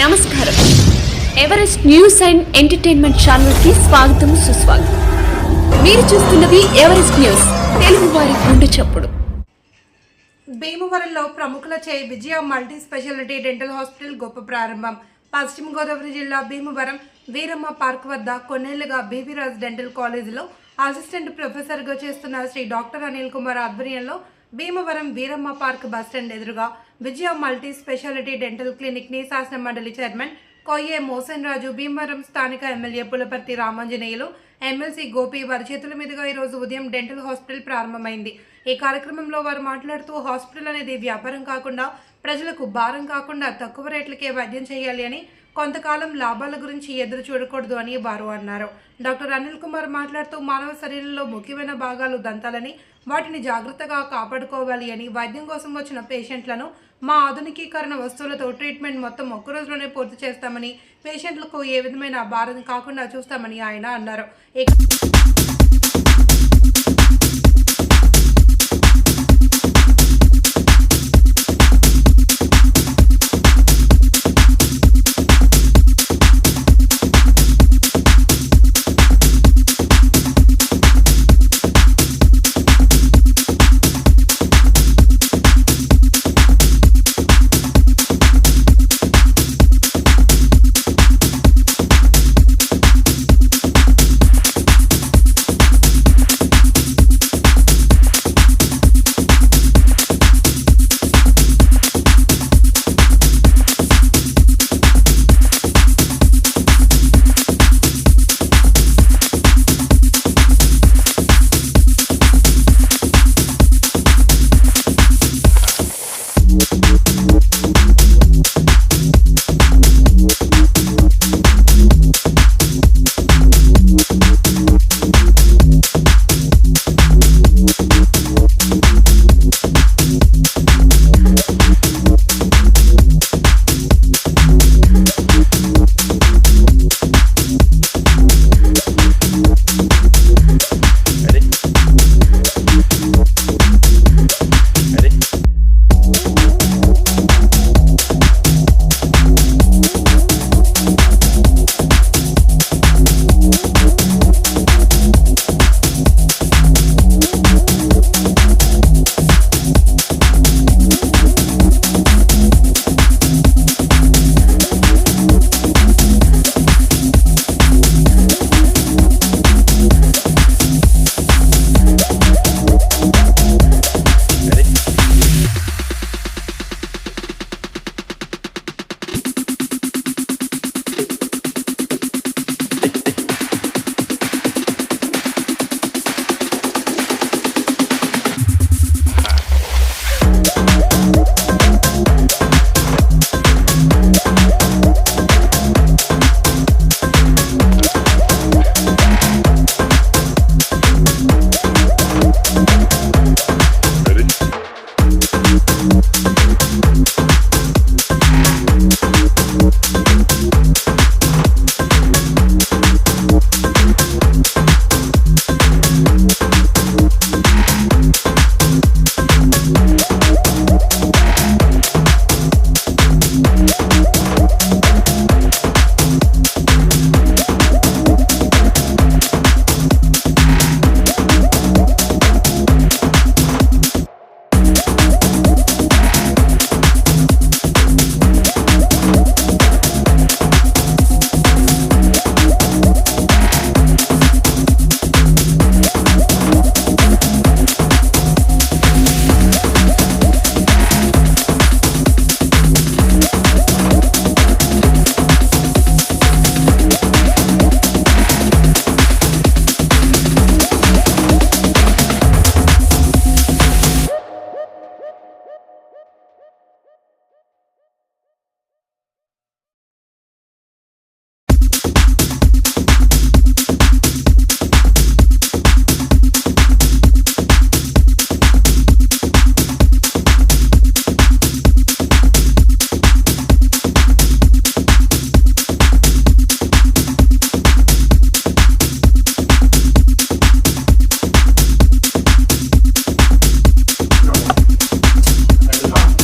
నమస్కారం. Everest news and entertainment ఛానల్కి స్వాగతం సుస్వాగతం. మీరు చూస్తున్నది ఎవరెస్ట్ న్యూస్ తెలుగు వారి గుండె చప్పుడు. భీమవరంలో ప్రముఖులచే Vijaya multi speciality dental hospital గొప్ప ప్రారంభం. పశ్చిమ గోదావరి జిల్లా భీమవరం వీరమ్మ పార్క్ వద్ద కొన్నేళ్ళుగా బీవీరాజ్ డెంటల్ కాలేజీలో అసిస్టెంట్ ప్రొఫెసర్గా చేస్తున్న శ్రీ డాక్టర్ అనిల్ కుమార్ ఆధ్వర్యంలో భీమవరం వీరమ్మ పార్క్ బస్టాండ్ ఎదురుగా విజయ మల్టీ స్పెషాలిటీ డెంటల్ క్లినిక్ని శాసన మండలి చైర్మన్ కొయ్యే మోసన్ రాజు భీమవరం స్థానిక ఎమ్మెల్యే పులపర్తి రామాంజనేయులు ఎమ్మెల్సీ గోపి వారి చేతుల మీదుగా ఈరోజు ఉదయం డెంటల్ హాస్పిటల్ ప్రారంభమైంది. ఈ కార్యక్రమంలో వారు మాట్లాడుతూ హాస్పిటల్ అనేది వ్యాపారం కాకుండా ప్రజలకు భారం కాకుండా తక్కువ రేట్లకే వైద్యం చేయాలి అని కొంతకాలం లాభాల గురించి ఎదురు చూడకూడదు అని వారు అన్నారు. డాక్టర్ అనిల్ కుమార్ మాట్లాడుతూ మానవ శరీరంలో ముఖ్యమైన భాగాలు దంతాలని వాటిని జాగ్రత్తగా కాపాడుకోవాలి అని వైద్యం కోసం వచ్చిన పేషెంట్లను మా ఆధునికీకరణ వస్తువులతో ట్రీట్మెంట్ మొత్తం ఒక్క రోజులోనే పూర్తి చేస్తామని పేషెంట్లకు ఏ విధమైన భారం కాకుండా చూస్తామని ఆయన అన్నారు.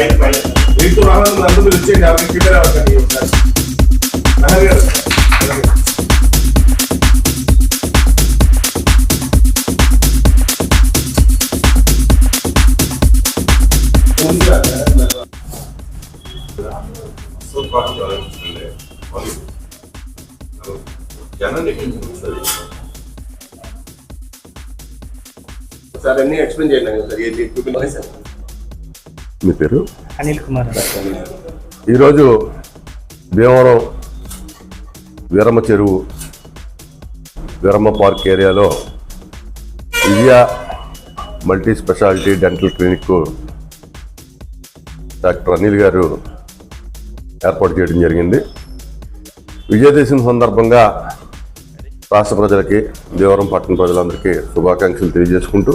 ఈ కాబట్టి ప్రిపేర్ అవ్వకండి ఒకసారి మనవి గారు అలాగే. సో పాటు ఆలోచించండి వాళ్ళు జనాన్ని ఉంటుంది సార్ అన్ని ఎక్స్ప్లెయిన్ చేయండి సార్ ఏది చూపించాలి సార్ మీ పేరు? అనిల్ కుమార్. ఈరోజు భీమవరం వీరమ్మ చెరువు వీరమ్మ పార్క్ ఏరియాలో Vijaya multi speciality dental clinic doctor Anil గారు ఏర్పాటు చేయడం జరిగింది. విజయదశమి సందర్భంగా రాష్ట్ర ప్రజలకి దేవరం పట్టణ ప్రజలందరికీ శుభాకాంక్షలు తెలియజేసుకుంటూ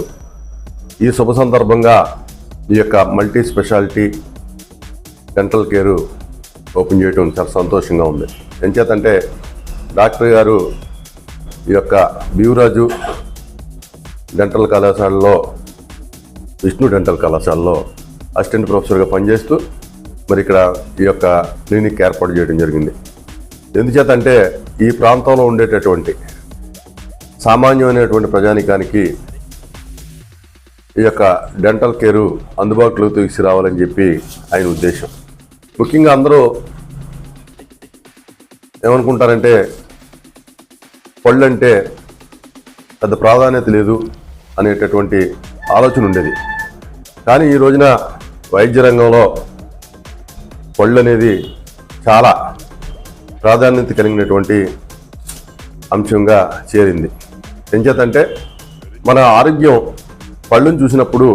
ఈ శుభ సందర్భంగా ఈ యొక్క multi speciality dental care open చేయడం చాలా సంతోషంగా ఉంది. ఎంచేతంటే డాక్టర్ గారు ఈ యొక్క బీవరాజు డెంటల్ కళాశాలలో విష్ణు డెంటల్ కళాశాలలో అసిస్టెంట్ ప్రొఫెసర్గా పనిచేస్తూ మరి ఇక్కడ ఈ యొక్క క్లినిక్ ఏర్పాటు చేయడం జరిగింది. ఎందుచేతంటే ఈ ప్రాంతంలో ఉండేటటువంటి సామాన్యమైనటువంటి ప్రజానికానికి ఈ యొక్క డెంటల్ కేరు అందుబాటులోకి తీసుకురావాలని చెప్పి ఆయన ఉద్దేశం. ముఖ్యంగా అందరూ ఏమనుకుంటారంటే పళ్ళు అంటే పెద్ద ప్రాధాన్యత లేదు అనేటటువంటి ఆలోచన ఉండేది. కానీ ఈ రోజున వైద్య రంగంలో పళ్ళు అనేది చాలా ప్రాధాన్యత కలిగినటువంటి అంశంగా చేరింది. ఎంచేతంటే మన ఆరోగ్యం పళ్ళును చూసినప్పుడు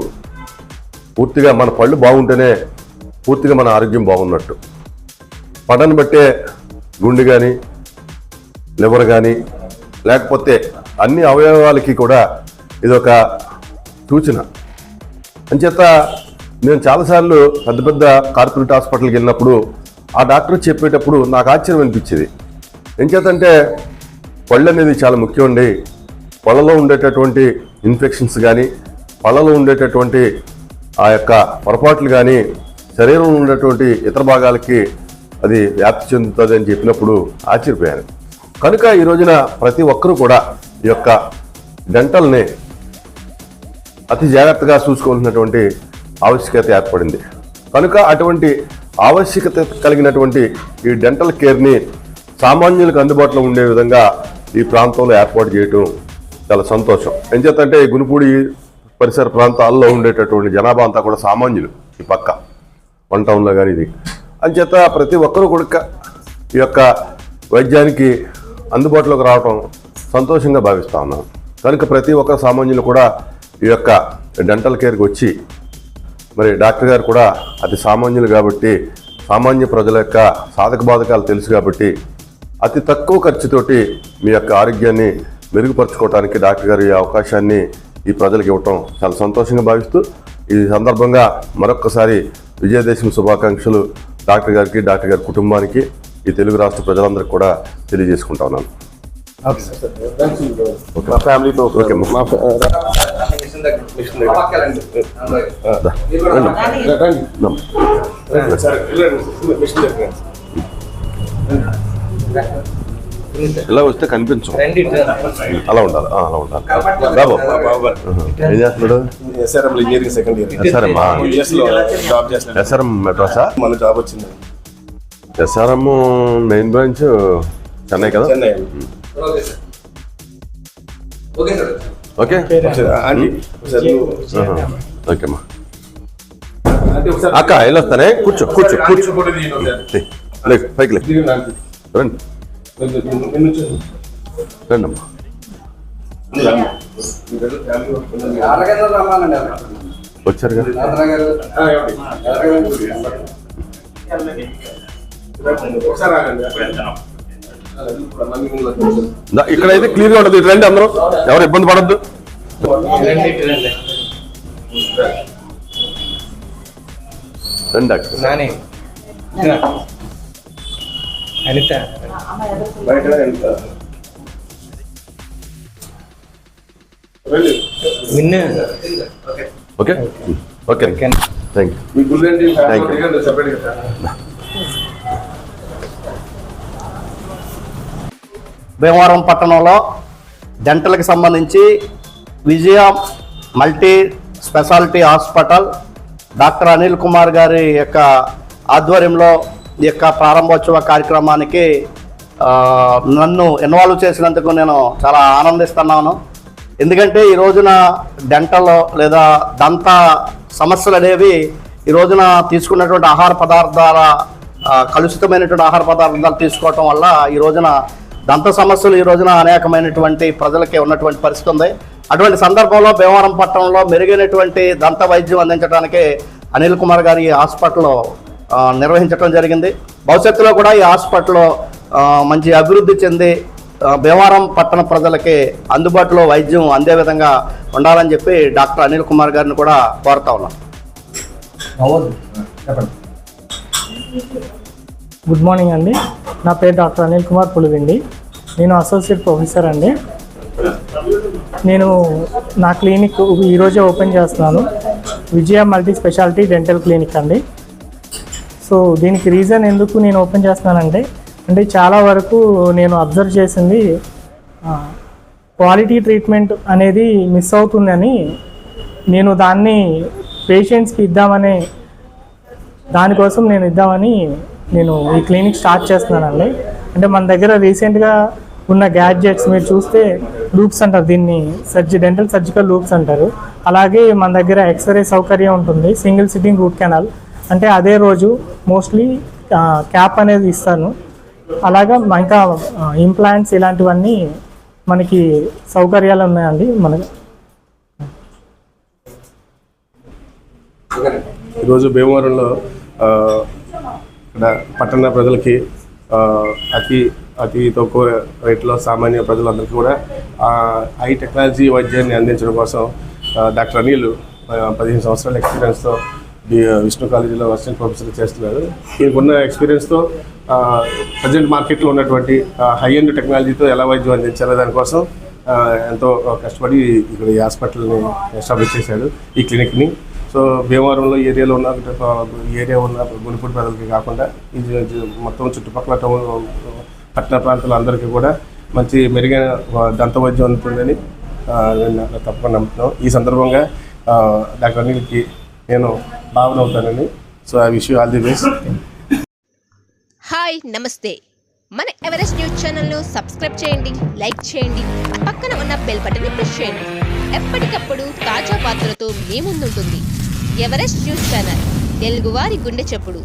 పూర్తిగా మన పళ్ళు బాగుంటేనే పూర్తిగా మన ఆరోగ్యం బాగున్నట్టు. పడని బట్టే గుండె కానీ లివర్ కానీ లేకపోతే అన్ని అవయవాలకి కూడా ఇదొక సూచన. అంచేత నేను చాలాసార్లు పెద్ద పెద్ద కార్పొరేట్ హాస్పిటల్కి వెళ్ళినప్పుడు ఆ డాక్టర్ చెప్పేటప్పుడు నాకు ఆశ్చర్యం అనిపించేది. ఎంచేతంటే పళ్ళు అనేది చాలా ముఖ్యం అండి. పళ్ళలో ఉండేటటువంటి ఇన్ఫెక్షన్స్ కానీ పళ్ళలో ఉండేటటువంటి ఆ యొక్క పొరపాట్లు కానీ శరీరంలో ఉండేటువంటి ఇతర భాగాలకి అది వ్యాప్తి చెందుతుంది అని చెప్పినప్పుడు ఆశ్చర్యపోయాను. కనుక ఈ రోజున ప్రతి ఒక్కరూ కూడా ఈ యొక్క డెంటల్ని అతి జాగ్రత్తగా చూసుకోవాల్సినటువంటి ఆవశ్యకత ఏర్పడింది. కనుక అటువంటి ఆవశ్యకత కలిగినటువంటి ఈ డెంటల్ కేర్ని సామాన్యులకు అందుబాటులో ఉండే విధంగా ఈ ప్రాంతంలో ఏర్పాటు చేయటం చాలా సంతోషం. ఎంచేతంటే ఈ గునుపూడి పరిసర ప్రాంతాల్లో ఉండేటటువంటి జనాభా అంతా కూడా సామాన్యులు ఈ పక్క వన్ టౌన్లో కానీ ఇది. అంచేత ప్రతి ఒక్కరూ కూడా ఈ యొక్క వైద్యానికి అందుబాటులోకి రావటం సంతోషంగా భావిస్తా ఉన్నాను కనుక ప్రతి ఒక్క సామాన్యులు కూడా ఈ యొక్క డెంటల్ కేర్కి వచ్చి మరి డాక్టర్ గారు కూడా అతి సామాన్యులు కాబట్టి సామాన్య ప్రజల యొక్క సాధక బాధకాలు తెలుసు కాబట్టి అతి తక్కువ ఖర్చుతోటి మీ యొక్క ఆరోగ్యాన్ని మెరుగుపరచుకోవడానికి డాక్టర్ గారు ఈ అవకాశాన్ని ఈ ప్రజలకు ఇవ్వటం చాలా సంతోషంగా భావిస్తూ ఈ సందర్భంగా మరొక్కసారి విజయదశమి శుభాకాంక్షలు డాక్టర్ గారికి డాక్టర్ గారి కుటుంబానికి ఈ తెలుగు రాష్ట్ర ప్రజలందరికీ కూడా తెలియజేసుకుంటా ఉన్నాను. ఫ్యామిలీతో ఓకే. రండి. ఇలా వస్తే కనిపించం అలా ఉండాలి. అలా ఉండాలి. బాబు. ఏం చేస్తున్నాడు? SRM engineering second year. SRM job చేస్తున్నాడు. ఎస్ఆర్ఎం మెడ్రాసా? మన జాబ్ వచ్చింది. ఎస్ఆర్ఎం మెయిన్ బ్రాంచ్ చెన్నై కదా? ఓకే ఆహా. ఓకే అమ్మా అక్క వెళ్ళొస్తానే? కూర్చో కూర్చో కూర్చో. పైకి. రండి. నిన్ను- నిన్ను- నిన్ను నుంచో. రండి అమ్మా మీరు రండి. మీరు రండి, ఫ్యామిలీ వస్తుంది. వచ్చారు కదా? ఇక్కడైతే క్లియర్గా ఉండదు ఇటు రండి అందరూ. ఎవరు ఇబ్బంది పడద్దు. రండి డాక్టర్ నాని. అనిత. ఓకే. భీమవరం పట్టణంలో డెంటల్కి సంబంధించి Vijaya multi speciality hospital doctor Anil Kumar గారి యొక్క ఆధ్వర్యంలో ఈ యొక్క ప్రారంభోత్సవ కార్యక్రమానికి నన్ను ఇన్వాల్వ్ చేసినందుకు నేను చాలా ఆనందిస్తున్నాను. ఎందుకంటే ఈ రోజున డెంటల్ లేదా దంత సమస్యలు అనేవి ఈ రోజున తీసుకున్నటువంటి ఆహార పదార్థాల కలుషితమైనటువంటి ఆహార పదార్థాలు తీసుకోవటం వల్ల ఈ రోజున దంత సమస్యలు ఈ రోజున అనేకమైనటువంటి ప్రజలకి ఉన్నటువంటి పరిస్థితి ఉంది. అటువంటి సందర్భంలో భీమవరం పట్టణంలో మెరుగైనటువంటి దంత వైద్యం అందించడానికి అనిల్ కుమార్ గారి హాస్పిటల్లో నిర్వహించడం జరిగింది. భవిష్యత్తులో కూడా ఈ హాస్పిటల్ ఆ, మంచి అభివృద్ధి చెంది భీమవరం పట్టణ ప్రజలకి అందుబాటులో వైద్యం అందే విధంగా ఉండాలని చెప్పి డాక్టర్ అనిల్ కుమార్ గారిని కూడా కోరుతా ఉన్నాం. గుడ్ మార్నింగ్ అండి. నా పేరు డాక్టర్ అనిల్ కుమార్ పులివిండి. నేను అసోసియేట్ ప్రొఫెసర్ అండి. నేను నా క్లినిక్ ఈరోజే ఓపెన్ చేస్తున్నాను. Vijaya multi speciality dental clinic అండి. సో దీనికి రీజన్ ఎందుకు నేను ఓపెన్ చేస్తున్నానంటే అంటే చాలా వరకు నేను అబ్జర్వ్ చేసింది క్వాలిటీ ట్రీట్మెంట్ అనేది మిస్ అవుతుందని నేను దాన్ని పేషెంట్స్కి ఇద్దామనే దానికోసం నేను ఇద్దామని నేను ఈ క్లినిక్ స్టార్ట్ చేస్తున్నానండి. అంటే మన దగ్గర రీసెంట్గా ఉన్న గ్యాడ్జెట్స్ మీరు చూస్తే లూప్స్ అంటారు దీన్ని సర్జి డెంటల్ సర్జికల్ లూప్స్ అంటారు. అలాగే మన దగ్గర ఎక్స్రే సౌకర్యం ఉంటుంది సింగిల్ సిట్టింగ్ రూట్ కెనాల్. అంటే అదే రోజు మోస్ట్లీ క్యాప్ అనేది ఇస్తాను. అలాగా ఇంకా ఇంప్లాంట్స్ ఇలాంటివన్నీ మనకి సౌకర్యాలు ఉన్నాయండి మనకి. ఈరోజు భీమవరంలో ఇక్కడ పట్టణ ప్రజలకి అతి అతి తక్కువ రేట్లో సామాన్య ప్రజలందరికీ కూడా హై టెక్నాలజీ వైద్యాన్ని అందించడం కోసం డాక్టర్ అనిల్ పదిహేను సంవత్సరాల ఎక్స్పీరియన్స్తో విష్ణు కాలేజీలో అసిస్టెంట్ ప్రొఫెసర్ చేస్తున్నారు. ఈయనకున్న ఎక్స్పీరియన్స్తో ప్రజెంట్ మార్కెట్లో ఉన్నటువంటి హై ఎండ్ టెక్నాలజీతో ఎలా వైద్యం అందించాలో దానికోసం ఎంతో కష్టపడి ఇక్కడ ఈ హాస్పిటల్ని ఎస్టాబ్లిష్ చేశాడు ఈ క్లినిక్ని సో భీమవరంలో ఏరియాలో ఉన్న ఏరియా ఉన్న గుడిపూడి ప్రజలకి కాకుండా ఇది మొత్తం చుట్టుపక్కల టౌన్ పట్టణ ప్రాంతాల అందరికీ కూడా మంచి మెరుగైన దంత వైద్యం అందుతుందని నేను తప్పకుండా నమ్ముతున్నాం ఈ సందర్భంగా డాక్టర్ అనిల్కి నేను బాగునవుతానని so I wish you all the best hi నమస్తే. మన ఎవరెస్ట్ న్యూస్ ఛానల్ను సబ్స్క్రైబ్ చేయండి లైక్ చేయండి పక్కన ఉన్న బెల్ బటన్ని ప్రెస్ చేయండి. ఎప్పటికప్పుడు తాజా వార్తలతో మీ ముందుంటుంది ఎవరెస్ట్ న్యూస్ ఛానల్ తెలుగువారి గుండె చెప్పుడు.